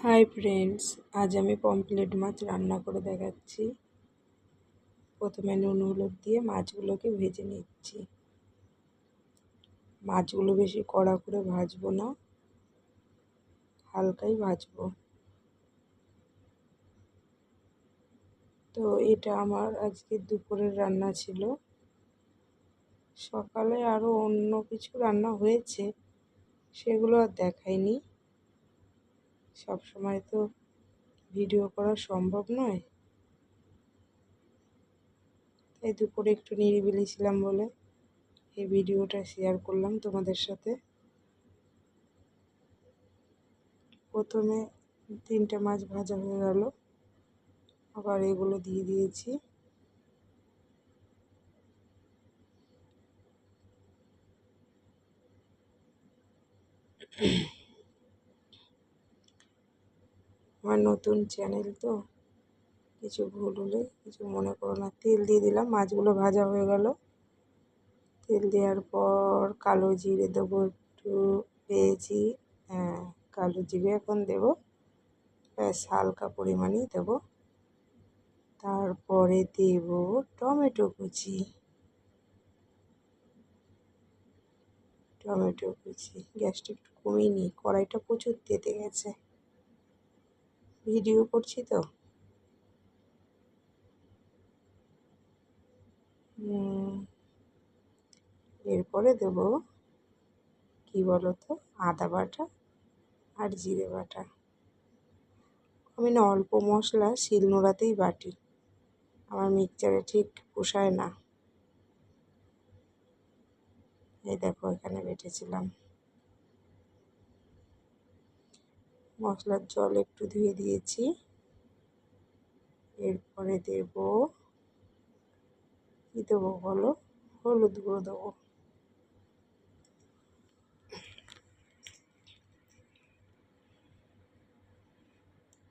Hi friends আজ আমি pomfret মাছ রান্না করে দেখাচ্ছি। প্রথমে নুন, হলুদ দিয়ে মাছগুলোকে ভেজে নিচ্ছি। মাছগুলো বেশি কড়া করে ভাজবো না, হালকাই ভাজবো। তো এটা আমার আজকে দুপুরের রান্না ছিল। সকালে আরও অন্য কিছু রান্না হয়েছে, সেগুলো আর দেখাইনি। সব সময় তো ভিডিও করা সম্ভব নয়। তাই দুপুরে একটু নিরিবিলি ছিলাম বলে এই ভিডিওটা শেয়ার করলাম তোমাদের সাথে। প্রথমে তিনটে মাছ ভাজা হয়ে গেল, আবার এগুলো দিয়ে দিয়েছি। আমার নতুন চ্যানেল তো। কিছু ভুল হলে কিছু মনে করো না। তেল দিয়ে দিলাম, মাছগুলো ভাজা হয়ে গেল। তেল দেওয়ার পর কালো জিরে দেবো একটু, পেয়েছি। হ্যাঁ কালো জিরে এখন দেবো। ব্যাস, হালকা পরিমাণেই দেবো। তারপরে দেব টমেটো কুচি। টমেটো কুচি। গ্যাসটা একটু কমিয়ে নিই। কড়াইটা প্রচুর তেতে গেছে। ভিডিও করছি তো। এরপরে দেব কি বলো তো আদা বাটা আর জিরে বাটা। আমি না অল্প মশলা শিলনোড়াতেই বাটি, আমার মিক্সচারে ঠিক পোষায় না। এই দেখো, এখানে বেটেছিলাম। মশলার জল একটু ধুয়ে দিয়েছি। এরপরে দেব, কী দেবো বলো? হলুদ গুঁড়ো দেবো।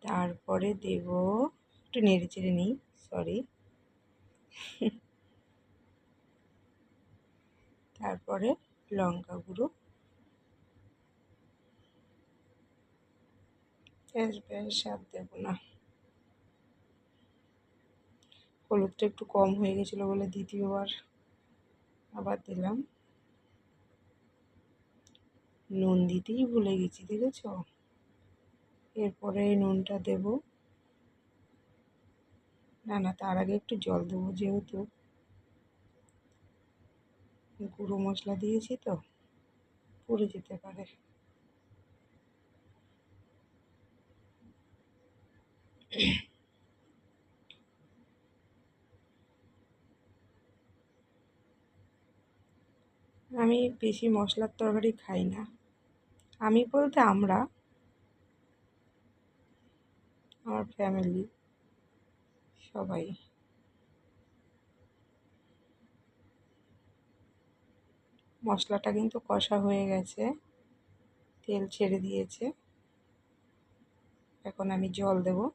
তারপরে দেব, একটু নেড়ে চেড়ে নিই সরি তারপরে লঙ্কা গুঁড়ো। বেশ বেশ, আর দেবো না। হলুদটা একটু কম হয়ে গেছিল বলে দ্বিতীয়বার আবার দিলাম। নুন দিতেই ভুলে গেছি, দেখেছ? এরপরে নুনটা দেব। না না, তার আগে একটু জল দেবো যেহেতু। গুঁড়ো মশলা দিয়েছি তো, পড়ে যেতে পারে। আমি বেশি মশলার তরকারি খাই না। আমি বলতে আমরা, আমার ফ্যামিলি সবাই। মশলাটা কিন্তু কষা হয়ে গেছে, তেল ছেড়ে দিয়েছে। এখন আমি জল দেবো।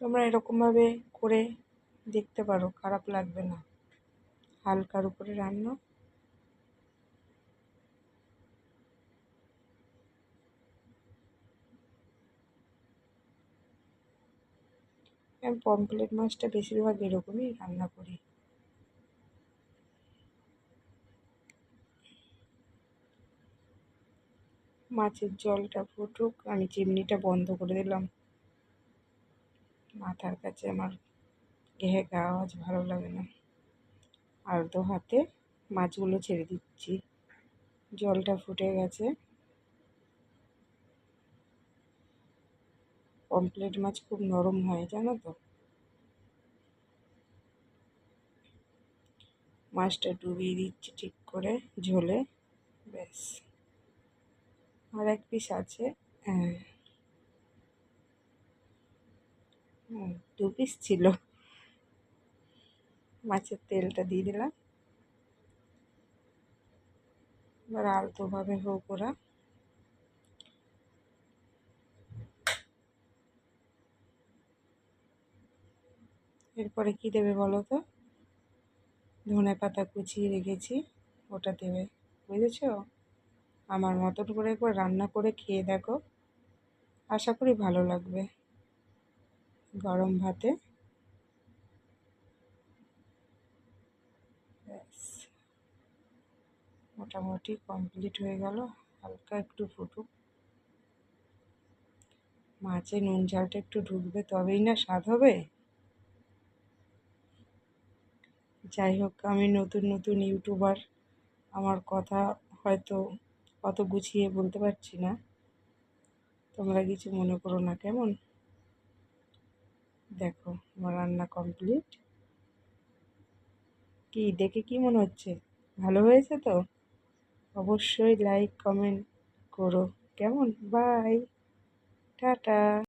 তোমরা এরকমভাবে করে দেখতে পারো, খারাপ লাগবে না। হালকার উপরে রান্না। আমি পমপ্লেট মাছটা বেশিরভাগ এরকমই রান্না করি। মাছের জলটা ফুটুক, আমি চিমনিটা বন্ধ করে দিলাম। মাথার কাছে আমার ঘেঁ গা আওয়াজ ভালো লাগে না। আর দু হাতে মাছগুলো ছেড়ে দিচ্ছি। জলটা ফুটে গেছে। পমপ্লেট মাছ খুব নরম হয়, জানো তো? মাছটা ডুবিয়ে দিচ্ছি ঠিক করে ঝোলে, ব্যাস। আর এক পিস আছে হ্যাঁ। দু পিস ছিল। মাছের তেলটা দিয়ে দিলাম। এবার আলতোভাবে হোক ওরা। এরপরে কি দেবে বলো তো? ধনে পাতা কুচিয়ে রেখেছি, ওটা দেবে। বুঝেছ? আমার মতন করে একবার রান্না করে খেয়ে দেখো। আশা করি ভালো লাগবে। গরম ভাতে। মোটামুটি কমপ্লিট হয়ে গেল, হালকা একটু ফুটুক। মাছে নুন ঝালটা একটু ঢুকবে, তবেই না স্বাদ হবে। যাই হোক, আমি নতুন নতুন ইউটিউবার, আমার কথা হয়তো অত গুছিয়ে বলতে পারছি না। তোমরা কিছু মনে করো না, কেমন? দেখো, আমার রান্না কমপ্লিট কি, দেখে কি মনে হচ্ছে? ভালো হয়েছে তো? অবশ্যই লাইক কমেন্ট করো। কেমন? Bye tata.